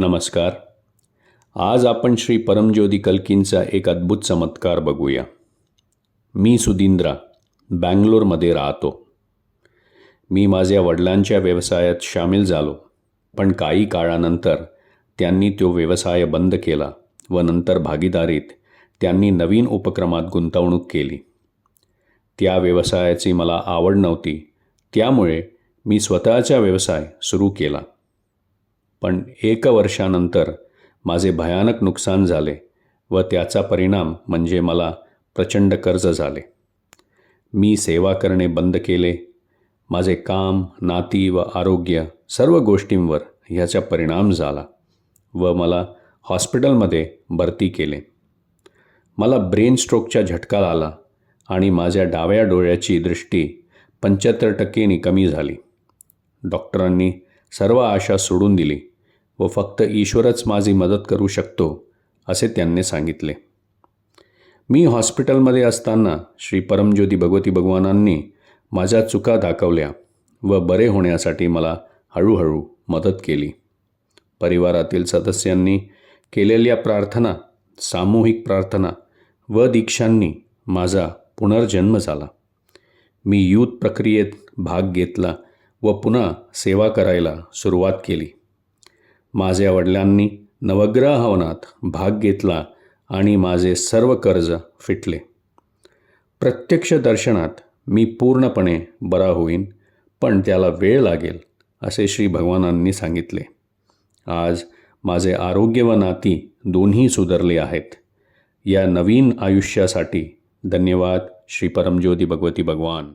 नमस्कार. आज आपण श्री परमज्योती कल्कींचा एक अद्भुत चमत्कार बघूया. मी सुदिंद्रा बँगलोरमध्ये राहतो. मी माझ्या वडिलांच्या व्यवसायात सामील झालो पण काही काळानंतर त्यांनी तो व्यवसाय बंद केला व नंतर भागीदारीत त्यांनी नवीन उपक्रमात गुंतवणूक केली. त्या व्यवसायाची मला आवड नव्हती त्यामुळे मी स्वतःचा व्यवसाय सुरू केला. पण एक वर्षानंतर माझे भयानक नुकसान झाले व त्याचा परिणाम म्हणजे मला प्रचंड कर्ज झाले. मी सेवा करणे बंद केले. माझे काम नाती व आरोग्य सर्व गोष्टींवर ह्याचा परिणाम झाला व मला हॉस्पिटलमध्ये भरती केले. मला ब्रेन स्ट्रोकचा झटका आला आणि माझ्या डाव्या डोळ्याची दृष्टी पंच्याहत्तर टक्केनी कमी झाली. डॉक्टरांनी सर्व आशा सोडून दिली. व फक्त ईश्वरच माझी मदत करू शकतो असे त्यांनी सांगितले. मी हॉस्पिटलमध्ये असताना श्री परमज्योती भगवती भगवानांनी माझ्या चुका दाखवल्या व बरे होण्यासाठी मला हळूहळू मदत केली. परिवारातील सदस्यांनी केलेल्या प्रार्थना सामूहिक प्रार्थना व दीक्षांनी माझा पुनर्जन्म झाला. मी यूथ प्रक्रियेत भाग घेतला व पुन्हा सेवा करायला सुरुवात केली. माझ्या वडिलांनी नवग्रह हवनात भाग घेतला आणि माझे सर्व कर्ज फिटले. प्रत्यक्ष दर्शनात मी पूर्णपणे बरा होईन पण त्याला वेळ लागेल असे श्री भगवानांनी सांगितले. आज माझे आरोग्य व नाती दोन्ही सुधारले आहेत. या नवीन आयुष्यासाठी धन्यवाद श्री परमज्योती भगवती भगवान.